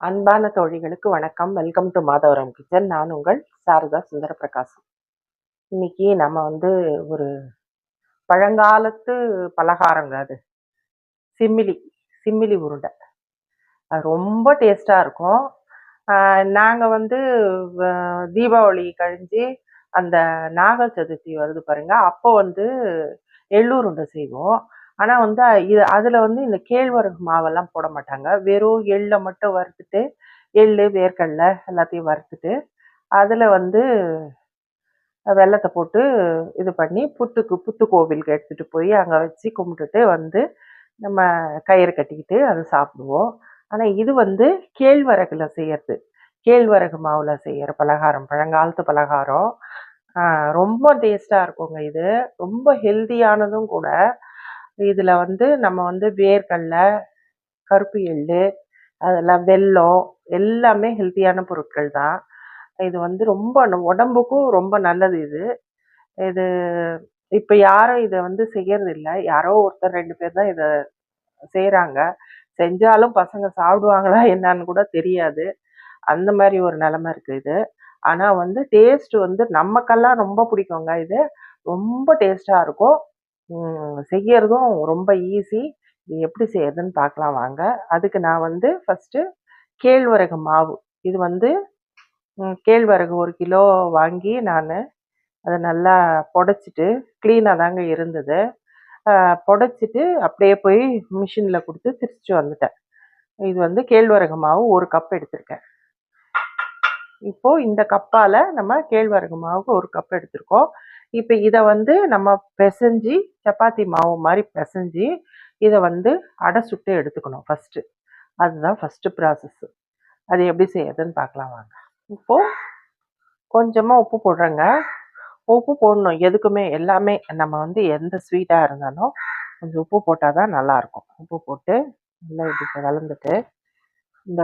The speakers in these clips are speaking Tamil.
அன்பான தோழிகளுக்கு வணக்கம். வெல்கம் டு மாதவரம் கிச்சன் நான் உங்கள் சாரதா சுந்தர பிரகாசம் இன்னைக்கு நம்ம வந்து ஒரு பழங்காலத்து பலகாரங்க அது. சிம்மிலி சிம்மிலி உருண்டை. அது ரொம்ப டேஸ்டாக இருக்கும். நாங்கள் வந்து தீபாவளி கழிஞ்சு அந்த நாக சதுர்த்தி வருது பாருங்க. அப்போ வந்து எள்ளுருண்டை செய்வோம். ஆனால் வந்து இது அதில் வந்து இந்த கேழ்வரகு மாவெல்லாம் போட மாட்டாங்க. வெறும் எள்ளை மட்டும் வறுத்துட்டு எள்ளு வேர்க்கடலை எல்லாத்தையும் வறுத்துட்டு அதில் வந்து வெல்லத்தை போட்டு இது பண்ணி புத்துக்கு புத்து கோவிலுக்கு எடுத்துகிட்டு போய் அங்கே வச்சு கும்பிட்டுட்டு வந்து நம்ம கயிறு கட்டிக்கிட்டு அதை சாப்பிடுவோம். ஆனால் இது வந்து கேழ்வரகில் செய்யறது. கேழ்வரகு மாவில் செய்கிற பலகாரம் பழங்காலத்து பலகாரம். ரொம்ப டேஸ்டாக இருக்குங்க இது. ரொம்ப ஹெல்த்தியானதும் கூட. இதில் வந்து நம்ம வந்து வேர்க்கடலை கருப்பு எள்ளு அதெல்லாம் வெல்லம் எல்லாமே ஹெல்த்தியான பொருட்கள் தான். இது வந்து ரொம்ப உடம்புக்கும் ரொம்ப நல்லது இது. இது இப்போ யாரும் இதை வந்து செய்யறது இல்லை யாரோ ஒருத்தர் ரெண்டு பேர் தான் இதை செய்கிறாங்க செஞ்சாலும் பசங்க சாப்பிடுவாங்களா என்னன்னு கூட தெரியாது. அந்த மாதிரி ஒரு நிலமை இருக்குது இது. ஆனால் வந்து டேஸ்ட் வந்து நமக்கெல்லாம் ரொம்ப பிடிக்குங்க இது. ரொம்ப டேஸ்டாக இருக்கும். செய்யறதும் ரொம்ப ஈஸி. இது எப்படி செய்யறதுன்னு பார்க்கலாம் வாங்க. அதுக்கு நான் வந்து ஃபஸ்ட்டு கேழ்வரகு மாவு. இது வந்து கேழ்வரகு ஒரு கிலோ வாங்கி நான் அதை நல்லா புடச்சிட்டு க்ளீனாக தாங்க இருந்தது. புடச்சிட்டு அப்படியே போய் மிஷினில் கொடுத்து திரிச்சு வந்துட்டேன். இது வந்து கேழ்வரகு மாவு ஒரு கப் எடுத்திருக்கேன். இப்போ இந்த கப்பால நம்ம கேழ்வரகு மாவுக்கு ஒரு கப் எடுத்திருக்கோம். இப்போ இதை வந்து நம்ம பிசைஞ்சு சப்பாத்தி மாவு மாதிரி பிசைஞ்சு இதை வந்து அடை சுட்டு எடுத்துக்கணும் ஃபஸ்ட்டு அதுதான் ஃபஸ்ட்டு ப்ராசஸ்ஸு அது எப்படி செய்யறதுன்னு பார்க்கலாம் வாங்க. இப்போது கொஞ்சமாக உப்பு போடுறேங்க. உப்பு போடணும். எதுக்குமே எல்லாமே நம்ம வந்து எந்த ஸ்வீட்டாக இருந்தாலும் கொஞ்சம் உப்பு போட்டால் தான் நல்லாயிருக்கும். உப்பு போட்டு நல்லா இப்படி கலந்துட்டு இந்த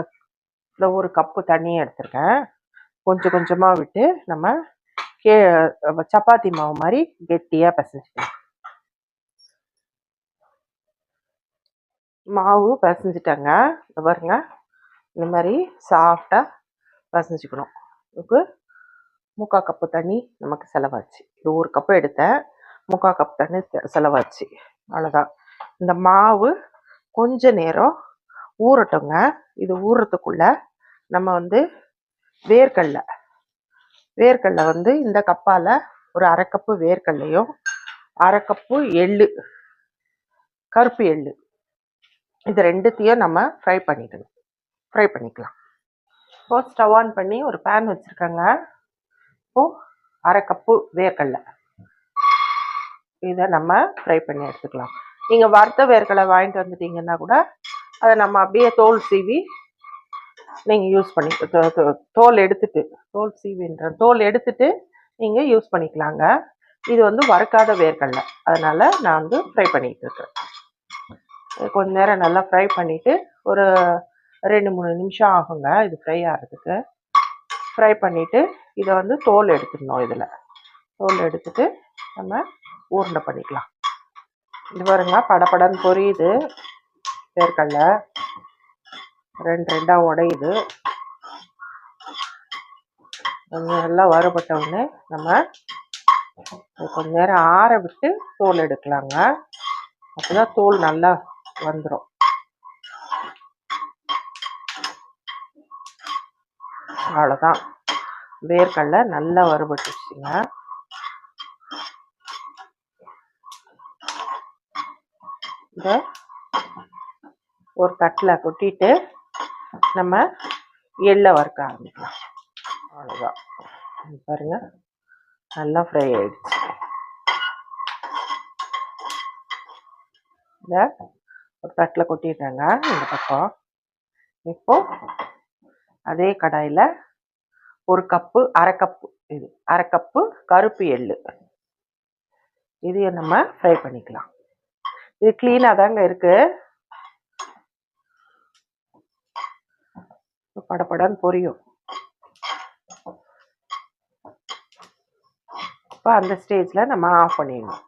இந்த ஒரு கப்பு தண்ணியை எடுத்திருக்கேன். கொஞ்சம் கொஞ்சமாக விட்டு நம்ம கே சப்பாத்தி மாவு மாதிரி கெட்டியாக பிசைஞ்சுக்கலாம். மாவு பிசைஞ்சிட்டேங்க. பாருங்க. இந்த மாதிரி சாஃப்டாக பிசைஞ்சுக்கணும். இதுக்கு முக்கால் கப்பு தண்ணி நமக்கு செலவாச்சு. இது ஒரு கப்பு எடுத்தேன். முக்கால் கப் தண்ணி செலவாச்சு. அவ்வளோதான் இந்த மாவு கொஞ்ச நேரம் ஊறட்டுங்க. இது ஊறுறதுக்குள்ள நம்ம வந்து வேர்க்கடலை. வேர்க்கடலை வந்து இந்த கப்பால் ஒரு அரை கப்பு வேர்க்கடலையும் அரை கப்பு எள்ளு கருப்பு எள்ளு. இது ரெண்டுத்தையும் நம்ம ஃப்ரை பண்ணிக்கணும் ஃப்ரை பண்ணிக்கலாம். இப்போ ஸ்டவ் ஆன் பண்ணி ஒரு பேன் வச்சுருக்கேங்க. இப்போ அரை கப்பு வேர்க்கடலை. இதை நம்ம ஃப்ரை பண்ணி எடுத்துக்கலாம். நீங்கள் வறுத்த வேர்க்கடலை வாங்கிட்டு வந்துட்டீங்கன்னா கூட அதை நம்ம அப்படியே தோல் சீவி நீங்கள் யூஸ் பண்ணி தோ- தோ- தோல் எடுத்துட்டு தோல் சீவின்ற தோல் எடுத்துட்டு நீங்கள் யூஸ் பண்ணிக்கலாங்க. இது வந்து வறுக்காத வேர்க்கடலை அதனால் நான் வந்து ஃப்ரை பண்ணிகிட்டு இருக்கேன். கொஞ்ச நேரம் நல்லா ஃப்ரை பண்ணிவிட்டு ஒரு ரெண்டு மூணு நிமிஷம் ஆகுங்க. இது ஃப்ரை ஆகிறதுக்கு ஃப்ரை பண்ணிவிட்டு இதை வந்து தோல் எடுத்துடணும் இதில். தோல் எடுத்துட்டு நம்ம உருண்டை பண்ணிக்கலாம். இது பாருங்க படப்படன்னு பொரியுது வேர்க்கடலை ரெண்டு ரெண்டாக உடையுது. கொஞ்சம் நல்லா வறுபட்ட உடனே நம்ம கொஞ்ச நேரம் ஆற விட்டு தோல் எடுக்கலாங்க. அப்போதான் தோல் நல்லா வந்துடும் அவ்வளோதான் வேர்க்கடலை நல்லா வறுபட்டுச்சுங்க இதை ஒரு தட்டில் கொட்டிட்டு நம்ம எள்ளை வறுக்க ஆரம்பிக்கலாம். அவ்வளோதான் பாருங்கள் நல்லா ஃப்ரை ஆகிடுச்சு இந்த ஒரு தட்டில் கொட்டிடுறாங்க இந்த பக்கம். இப்போ அதே கடாயில் ஒரு கப்பு அரை கப்பு இது அரை கப்பு கருப்பு எள்ளு இதையும் நம்ம ஃப்ரை பண்ணிக்கலாம். இது க்ளீனாக தாங்க இருக்கு. படப்படன்னு பொரியும். இப்போ அந்த ஸ்டேஜில் நம்ம ஆஃப் பண்ணிடணும்.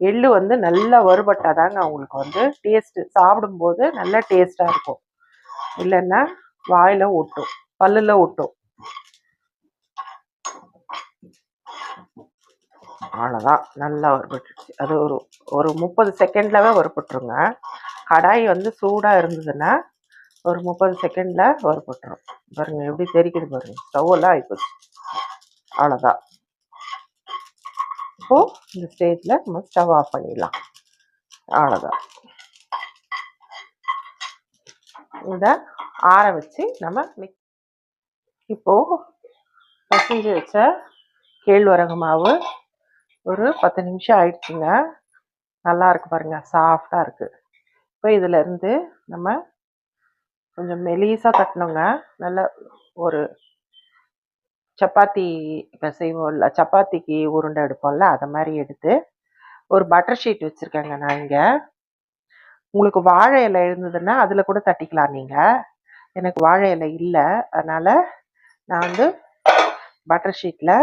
எள்ளு வந்து நல்லா வறுபட்டாதாங்க அவங்களுக்கு வந்து டேஸ்ட்டு சாப்பிடும்போது நல்ல டேஸ்ட்டாக இருக்கும். இல்லைன்னா வாயில் ஒட்டும் பல்லில் ஒட்டும். அவ்வளோதான் நல்லா வறுபட்டுருச்சு. அது ஒரு ஒரு முப்பது செகண்ட்லவே வறுபட்டுருங்க. கடாய் வந்து சூடாக இருந்ததுன்னா ஒரு முப்பது செகண்டில் வறுபட்டுரும் பாருங்கள் எப்படி தெரிக்குது பாருங்கள் ஸ்டவ்வெல்லாம் ஆகிப்போச்சு அவ்வளோதான் இப்போது இந்த ஸ்டேஜில் நம்ம ஸ்டவ் ஆஃப் பண்ணிடலாம். அவ்வளோதான் இதை ஆற வச்சு நம்ம மிக் இப்போது பசஞ்சு வச்ச கேழ்வரகு மாவு ஒரு பத்து நிமிஷம் ஆயிடுச்சுங்க. நல்லா இருக்கு பாருங்க. சாஃப்டாக இருக்குது இப்போ இதிலேருந்து நம்ம கொஞ்சம் மெலிசா தட்டணுங்க நல்ல ஒரு சப்பாத்தி இப்போ இல்லை சப்பாத்திக்கு உருண்டை எடுப்போம்ல அதை மாதிரி எடுத்து ஒரு பட்டர் ஷீட் வச்சுருக்கேங்க நான் இங்கே. உங்களுக்கு வாழை இலை இருந்ததுன்னா அதில் கூட தட்டிக்கலாம் நீங்கள் எனக்கு வாழை இலை இல்லை அதனால் நான் வந்து பட்டர் ஷீட்டில்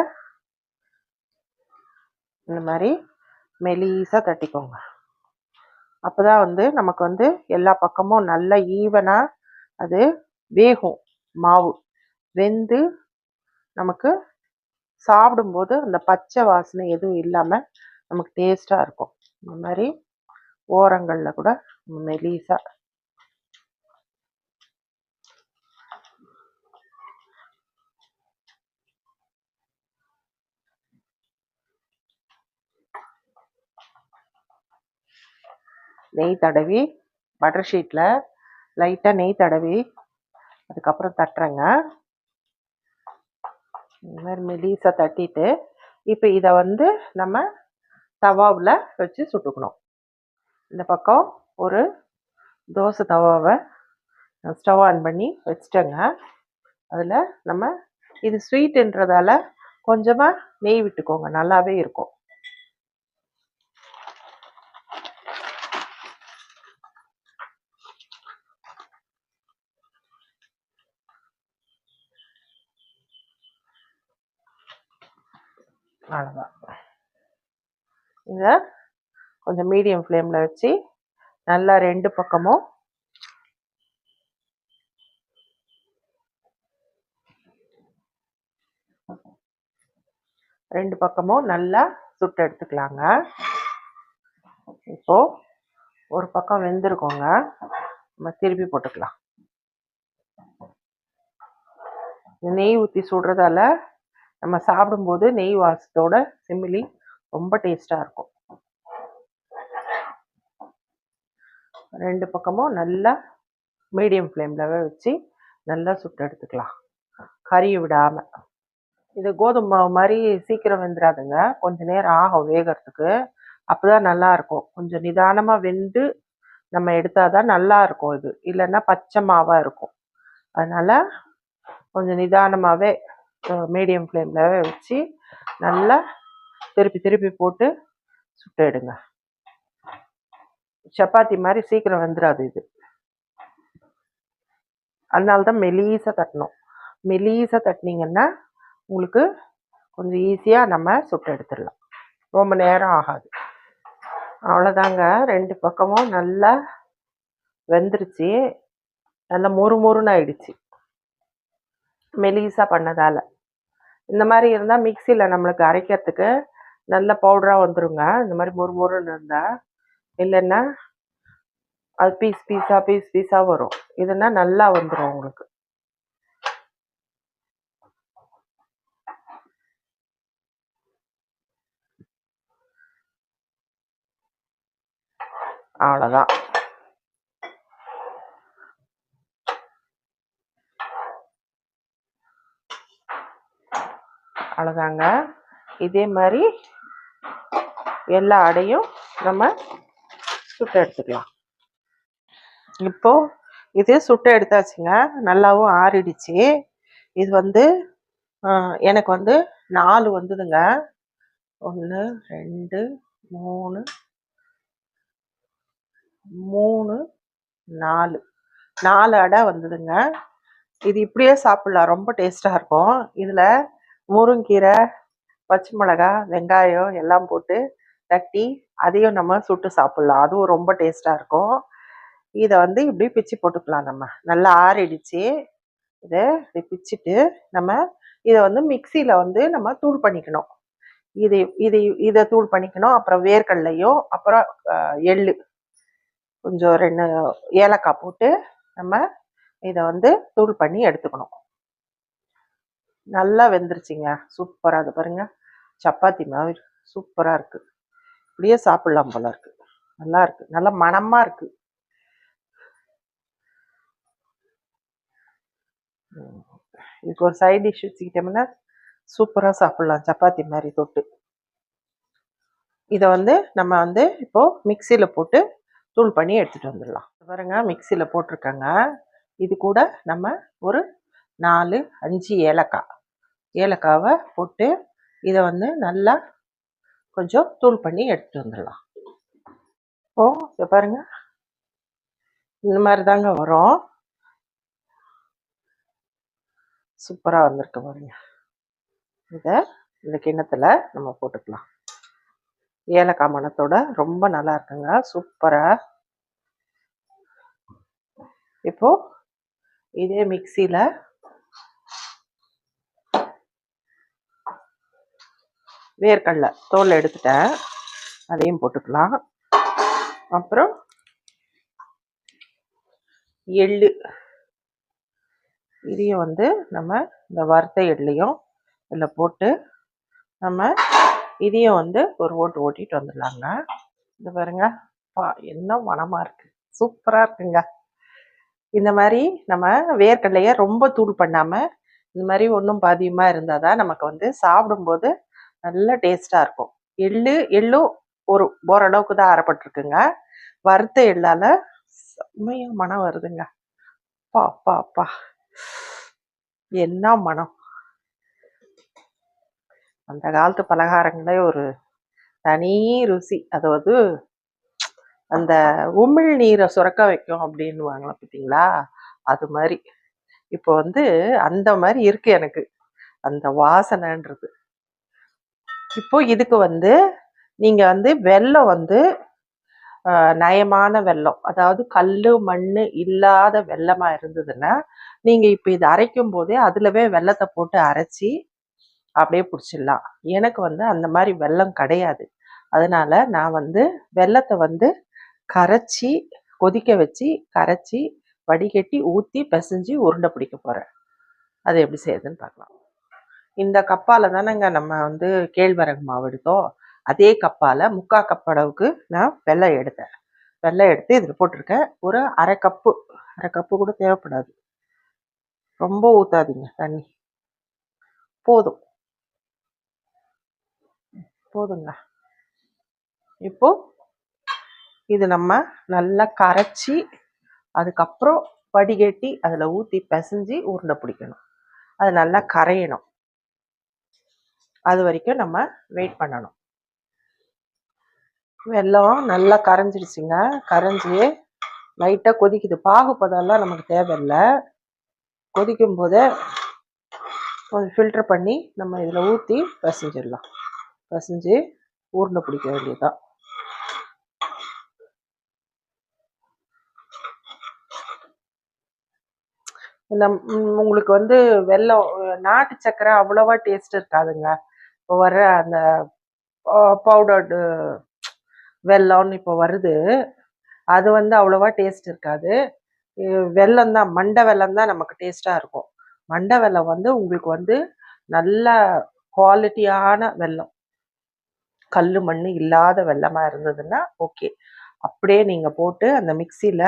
இந்த மாதிரி மெலீஸாக தட்டிக்கோங்க. அப்போ தான் வந்து நமக்கு வந்து எல்லா பக்கமும் நல்லா ஈவனாக அது வேகும் மாவு. வெந்து நமக்கு சாப்பிடும்போது அந்த பச்சை வாசனை எதுவும் இல்லாமல் நமக்கு டேஸ்ட்டாக இருக்கும். இந்த மாதிரி ஓரங்களில் கூட மெலிசா நெய் தடவி பட்டர் ஷீட்டில் லைட்டாக நெய் தடவி அதுக்கப்புறம் தட்டுறேங்க. இந்த மாதிரி மெலிசாக தட்டிட்டு இப்போ இதை வந்து நம்ம தவாவில் வச்சு சுட்டுக்கணும். இந்த பக்கம் ஒரு தோசை தவாவை ஸ்டவ் ஆன் பண்ணி வச்சுட்டேங்க. அதில் நம்ம இது ஸ்வீட்டுன்றதால கொஞ்சமாக நெய் விட்டுக்கோங்க நல்லாவே இருக்கும். அவ்வளோதான் இதை கொஞ்சம் மீடியம் ஃப்ளேமில் வச்சு நல்லா ரெண்டு பக்கமும் ரெண்டு பக்கமும் நல்லா சுட்டு எடுத்துக்கலாங்க. இப்போ ஒரு பக்கம் வெந்திருக்கோங்க. நம்ம திருப்பி போட்டுக்கலாம். நெய் ஊற்றி சுடுறதால நம்ம சாப்பிடும்போது நெய் வாசத்தோட சிமிலி ரொம்ப டேஸ்டாக இருக்கும். ரெண்டு பக்கமும் நல்லா மீடியம் ஃப்ளேமில் வச்சு நல்லா சுட்டு எடுத்துக்கலாம். கறியை விடாமல் இது கோதுமை மாவு மாதிரி சீக்கிரம் வெந்துடாதுங்க கொஞ்ச நேரம் ஆகும் வேகிறதுக்கு. அப்போ தான் நல்லாயிருக்கும் கொஞ்சம் நிதானமாக வெந்து நம்ம எடுத்தால் தான் நல்லா இருக்கும் இது. இல்லைன்னா பச்சை மாவாக இருக்கும். அதனால் கொஞ்சம் நிதானமாகவே மீடியம் ஃப்ளேமில் வச்சு நல்லா திருப்பி திருப்பி போட்டு சுட்டுடுங்க சப்பாத்தி மாதிரி சீக்கிரம் வந்துடாது இது. அதனால தான் மெலீஸாக தட்டணும். மெலீஸாக தட்டினீங்கன்னா உங்களுக்கு கொஞ்சம் ஈஸியாக நம்ம சுட்டு எடுத்துடலாம். ரொம்ப நேரம் ஆகாது. அவ்வளோதாங்க. ரெண்டு பக்கமும் நல்லா வெந்துருச்சு. நல்லா மொறு மொறுன்னு ஆயிடுச்சு. மெலிசாக பண்ணதால். இந்த மாதிரி இருந்தால் மிக்சியில் நம்மளுக்கு அரைக்கிறதுக்கு நல்ல பவுடராக வந்துருங்க. இந்த மாதிரி மொறு மொறுன்னு இருந்தால் இல்லைன்னா அது பீஸ் பீஸாக பீஸ் பீஸாக வரும். இதுனா நல்லா வந்துடும் உங்களுக்கு. அவ்வளோதான் அவ்வளோதாங்க இதே மாதிரி எல்லா அடையும் நம்ம சுட்டு எடுத்துக்கலாம். இப்போது இது சுட்டு எடுத்தாச்சுங்க. நல்லாவும் ஆறிடுச்சு. இது வந்து எனக்கு வந்து நாலு வந்ததுங்க. ஒன்று ரெண்டு மூணு மூணு நாலு. நாலு அடை வந்ததுங்க. இது இப்படியே சாப்பிட்லாம். ரொம்ப டேஸ்டாக இருக்கும். இதில் முருங்கீரை பச்சை மிளகாய் வெங்காயம் எல்லாம் போட்டு தட்டி அதையும் நம்ம சுட்டு சாப்பிட்லாம். அதுவும் ரொம்ப டேஸ்டாக இருக்கும். இதை வந்து இப்படி பிச்சு போட்டுக்கலாம் நம்ம. நல்லா ஆறடிச்சு. இதை இப்படி பிச்சுட்டு நம்ம இதை வந்து மிக்சியில் வந்து நம்ம தூள் பண்ணிக்கணும். இது இது இதை தூள் பண்ணிக்கணும். அப்புறம் வேர்க்கடலையும் அப்புறம் எள் கொஞ்சம் ரெண்டு ஏலக்காய் போட்டு நம்ம இதை வந்து தூள் பண்ணி எடுத்துக்கணும். நல்லா வெந்துருச்சுங்க. சூப்பராக அது பாருங்க. சப்பாத்தி மாதிரி சூப்பராக இருக்குது இப்படியே சாப்பிட்லாம் போல இருக்குது நல்லா இருக்குது நல்லா மனமாக இருக்குது இதுக்கு ஒரு சைட் டிஷ் வச்சுக்கிட்டோம்னா சூப்பராக சாப்பிட்லாம். சப்பாத்தி மாதிரி தொட்டு. இதை வந்து நம்ம வந்து இப்போது மிக்சியில் போட்டு தூள் பண்ணி எடுத்துகிட்டு வந்துடலாம். பாருங்கள் மிக்சியில் போட்டிருக்கேங்க. இது கூட நம்ம ஒரு நாலு அஞ்சு ஏலக்காய். ஏலக்காவை போட்டு இதை வந்து நல்லா கொஞ்சம் தூள் பண்ணி எடுத்து வந்துடலாம். இப்போ இதை பாருங்க. இந்த மாதிரி தாங்க வரும். சூப்பராக வந்திருக்கு பாருங்க. இதை இந்த கிண்ணத்தில் நம்ம போட்டுக்கலாம். ஏலக்காய் மணத்தோட ரொம்ப நல்லா இருக்குங்க. சூப்பராக இப்போது இதே மிக்சியில் வேர்க்கடலை தோல் எடுத்துட்டேன். அதையும் போட்டுக்கலாம். அப்புறம் எள்ளு. இதையும் வந்து நம்ம இந்த வறுத்த எள்ளையும் இதில் போட்டு நம்ம இதையும் வந்து ஒரு ஓட்டு ஓட்டிட்டு வந்துடலாங்க. இது பாருங்க. பா என்ன மனமாக இருக்குது சூப்பராக இருக்குங்க. இந்த மாதிரி நம்ம வேர்க்கடலையை ரொம்ப தூள் பண்ணாமல் இந்த மாதிரி ஒன்றும் பாதியுமாக இருந்தால் தான் நமக்கு வந்து சாப்பிடும்போது நல்ல டேஸ்ட்டாக இருக்கும். எள்ளு எள்ளும் ஒரு ஓரளவுக்கு தான் அறப்பட்டிருக்குங்க வறுத்த எள்ளால் செம்மையாக மனம் வருதுங்க. அப்பா அப்பா அப்பா. என்ன மனம் அந்த காலத்து பலகாரங்களே ஒரு தனி ருசி. அதாவது அந்த உமிழ் நீரை சுரக்க வைக்கும் அப்படின்னுவாங்களா பார்த்தீங்களா அது மாதிரி. இப்போ வந்து அந்த மாதிரி இருக்கு எனக்கு. அந்த வாசனைன்றது. இப்போ இதுக்கு வந்து நீங்கள் வந்து வெல்லம் வந்து நயமான வெல்லம் அதாவது கல் மண் இல்லாத வெள்ளமாக இருந்ததுன்னா நீங்கள் இப்போ இது அரைக்கும் போதே அதுலவே வெல்லத்தை போட்டு அரைச்சி அப்படியே பிடிச்சிடலாம். எனக்கு வந்து அந்த மாதிரி வெல்லம் கிடையாது. அதனால் நான் வந்து வெல்லத்தை வந்து கரைச்சி கொதிக்க வச்சு கரைச்சி வடிகட்டி ஊற்றி பிசைஞ்சு உருண்டை பிடிக்க போகிறேன் அது எப்படி செய்யுதுன்னு பார்க்கலாம். இந்த கப்பால தானேங்க நம்ம வந்து கேழ்வரகு மாவு எடுத்தோம். அதே கப்பால முக்கா கப் அளவுக்கு நான் வெள்ளை எடுத்தேன். வெள்ளை எடுத்து இதில் போட்டிருக்கேன். ஒரு அரை கப்பு அரை கப்பு கூட தேவைப்படாது. ரொம்ப ஊத்தாதீங்க தண்ணி. போதும். போதுங்க இப்போ இது நம்ம நல்லா கரைச்சி அதுக்கப்புறம் வடிகட்டி அதில் ஊற்றி பிசைஞ்சு உருண்டை பிடிக்கணும். அது நல்லா கரையணும். அது வரைக்கும் நம்ம வெயிட் பண்ணணும். வெல்லம் நல்லா கரைஞ்சிடுச்சுங்க. கரைஞ்சி லைட்டாக கொதிக்குது. பாகுபதம்லாம் நமக்கு தேவையில்லை. கொதிக்கும் போதே கொஞ்சம் ஃபில்டர் பண்ணி நம்ம இதில் ஊற்றி பசஞ்சிடலாம். பசஞ்சு உருண்டை பிடிக்க வேண்டியதுதான். இந்த உங்களுக்கு வந்து வெல்லம் நாட்டு சக்கரை அவ்வளோவா டேஸ்ட் இருக்காதுங்க. இப்போ வர அந்த பவுடர்டு வெல்லம்னு இப்போ வருது. அது வந்து அவ்வளோவா டேஸ்ட் இருக்காது. அஹ் வெல்லம் தான் மண்டை வெல்லம் தான் நமக்கு டேஸ்ட்டாக இருக்கும். மண்டை வெல்லம் வந்து உங்களுக்கு வந்து நல்ல குவாலிட்டியான வெல்லம். கல் மண் இல்லாத வெள்ளமாக இருந்ததுன்னா ஓகே அப்படியே நீங்கள் போட்டு அந்த மிக்சியில்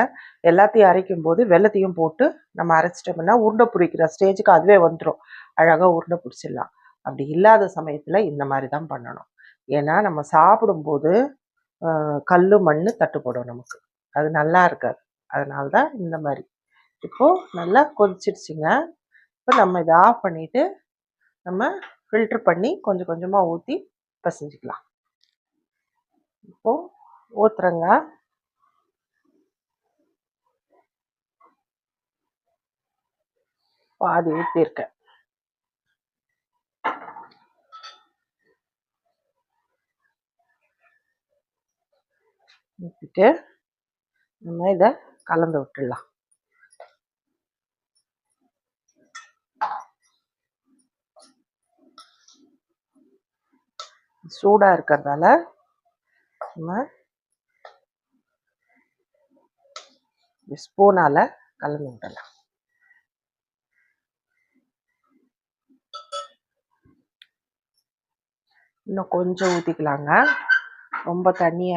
எல்லாத்தையும் அரைக்கும் போது வெல்லத்தையும் போட்டு நம்ம அரைச்சிட்டோம்னா உருண்டை பிடிக்கிற ஸ்டேஜுக்கு அதுவே வந்துடும் அழகாக உருண்டை பிடிச்சிடலாம். அப்படி இல்லாத சமயத்தில் இந்த மாதிரி தான் பண்ணணும். ஏன்னா நம்ம சாப்பிடும்போது கல் மண் தட்டுப்படும் நமக்கு. அது நல்லா இருக்காது. அதனால தான் இந்த மாதிரி. இப்போது நல்லா கொதிச்சிடுச்சுங்க. இப்போ நம்ம இதை ஆஃப் பண்ணிவிட்டு நம்ம ஃபில்டர் பண்ணி கொஞ்சம் கொஞ்சமாக ஊற்றி பிசைஞ்சுக்கலாம். இப்போது ஊத்துறேங்க. பாதி ஊற்றிருக்கேன் ஊற்றிட்டு நம்ம இதை கலந்து விட்டுடலாம். சூடாக இருக்கிறதால நம்ம ஸ்பூனால் கலந்து விடலாம் இன்னும் கொஞ்சம் ஊற்றிக்கலாங்க ரொம்ப தண்ணி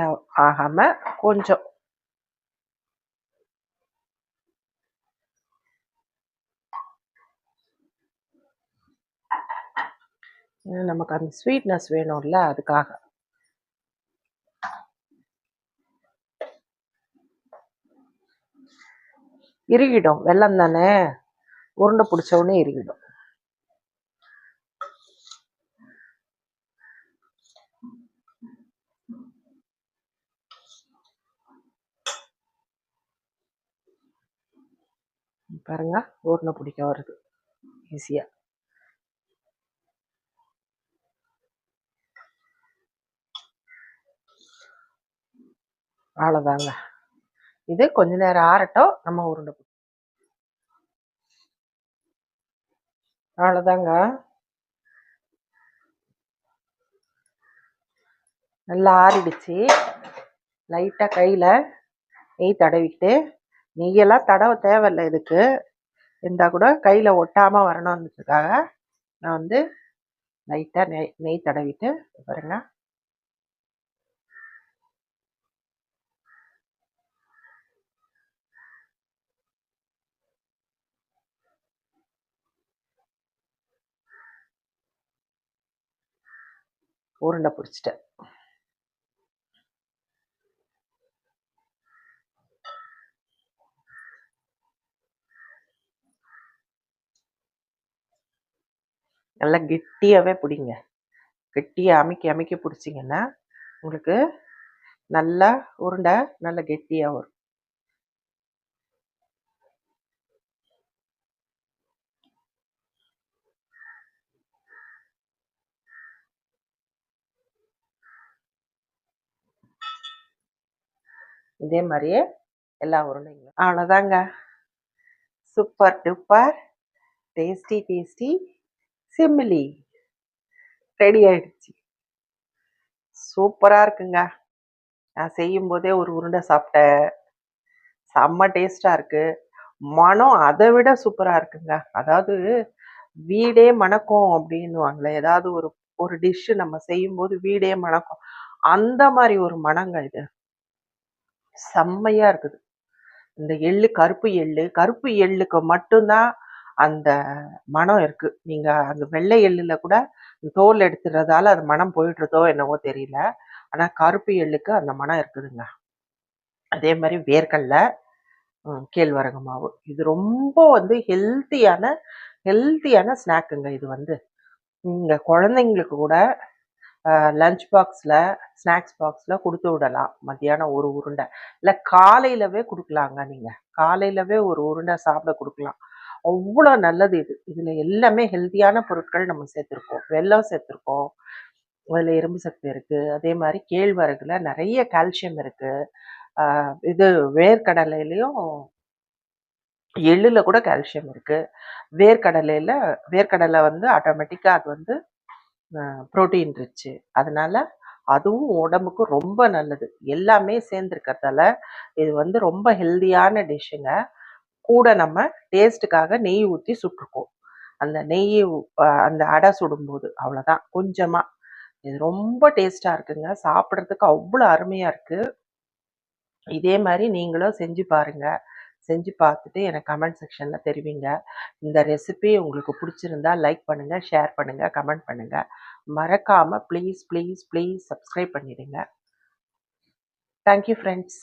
ஆகாமல் கொஞ்சம் ஏன்னா நமக்கு அந்த ஸ்வீட்னஸ் வேணும்ல அதுக்காக. இறுகிடும். வெள்ளம் தானே? உருண்டை பிடிச்ச உடனே இறுகிடும். பாருங்க உருண்டை பிடிக்க வருது. ஈஸியா அவ்வளோதாங்க இது கொஞ்ச நேரம் ஆறட்டும் நம்ம உருண்டை அவ்வளோதாங்க நல்லா ஆறிடுச்சு. லைட்டாக கையில் நெய் தடவிக்கிட்டு நெய்யெல்லாம் தடவ தேவையில்லை இதுக்கு. இருந்தால் கூட கையில் ஒட்டாமல் வரணுன்றதுக்காக நான் வந்து லைட்டாக நெய் நெய் தடவிட்டு பாருங்க. உருண்டை பிடிச்சிட்டேன் நல்லா கெட்டியாகவே பிடிங்க. கெட்டியாக அமைக்கி அமைக்க பிடிச்சிங்கன்னா உங்களுக்கு நல்லா உருண்டை நல்லா கெட்டியாக வரும். இதே மாதிரியே எல்லா உருண்டைங்களும். அவ்வளோதாங்க. Super duper tasty tasty simply ready ஆயிடுச்சு. சூப்பராக இருக்குங்க. நான் செய்யும் போதே ஒரு உருண்டை சாப்பிட்டேன். செம்ம டேஸ்டாக இருக்குது மனம் அதை விட சூப்பராக இருக்குங்க. அதாவது வீடே மணக்கும் அப்படின்னுவாங்களே ஏதாவது ஒரு ஒரு டிஷ்ஷு நம்ம செய்யும்போது வீடே மணக்கும். அந்த மாதிரி ஒரு மனங்க இது. செம்மையாக இருக்குது. இந்த எள்ளு கருப்பு எள்ளு கருப்பு எள்ளுக்கு மட்டும்தான் அந்த மனம் இருக்கு. நீங்க அந்த வெள்ளை எள்ளுல கூட தோல் எடுத்துறதால அது மனம் போயிடுறதோ என்னவோ தெரியல. ஆனா கருப்பு எள்ளுக்கு அந்த மனம் இருக்குதுங்க. அதே மாதிரி வேர்க்கடலை கேழ்வரகு மாவு. இது ரொம்ப வந்து ஹெல்த்தியான ஹெல்த்தியான ஸ்நாக்குங்க இது வந்து. நீங்க குழந்தைங்களுக்கு கூட லஞ்ச் பாக்ஸில் ஸ்நாக்ஸ் பாக்ஸில் கொடுத்து விடலாம். மத்தியானம் ஒரு உருண்டை. இல்லை காலையிலவே கொடுக்கலாங்க நீங்கள் காலையிலவே ஒரு உருண்டை சாப்பிட கொடுக்கலாம். அவ்வளோ நல்லது இது. இதில் எல்லாமே ஹெல்த்தியான பொருட்கள் நம்ம சேர்த்துருக்கோம். வெல்லம் சேர்த்துருக்கோம். அதில் இரும்பு சத்து இருக்குது அதே மாதிரி கேழ்வரகுல நிறைய கால்சியம் இருக்குது இது வேர்க்கடலையிலையும் எள்ளில் கூட கால்சியம் இருக்குது வேர்க்கடலையில் வேர்க்கடலை வந்து ஆட்டோமேட்டிக்காக அது வந்து புரோட்டீன் ரிச்சு அதனால் அதுவும் உடம்புக்கு ரொம்ப நல்லது. எல்லாமே சேர்ந்துருக்கறதால இது வந்து ரொம்ப ஹெல்தியான டிஷ்ஷுங்க கூட நம்ம டேஸ்ட்டுக்காக நெய் ஊற்றி சுட்டுருக்கோம். அந்த நெய் அந்த அடை சுடும்போது அவ்வளோதான் கொஞ்சமாக இது ரொம்ப டேஸ்ட்டாக இருக்குங்க. சாப்பிட்றதுக்கு அவ்வளோ அருமையாக இருக்குது இதே மாதிரி நீங்களும் செஞ்சு பாருங்கள் செஞ்சு பார்த்துட்டு எனக்கு கமெண்ட் செக்ஷனில் தெரிவிங்க. இந்த ரெசிபி உங்களுக்கு பிடிச்சிருந்தா லைக் பண்ணுங்கள் ஷேர் பண்ணுங்கள் கமெண்ட் பண்ணுங்கள் மறக்காமல் ப்ளீஸ் ப்ளீஸ் ப்ளீஸ் சப்ஸ்கிரைப் பண்ணிடுங்க. Thank you friends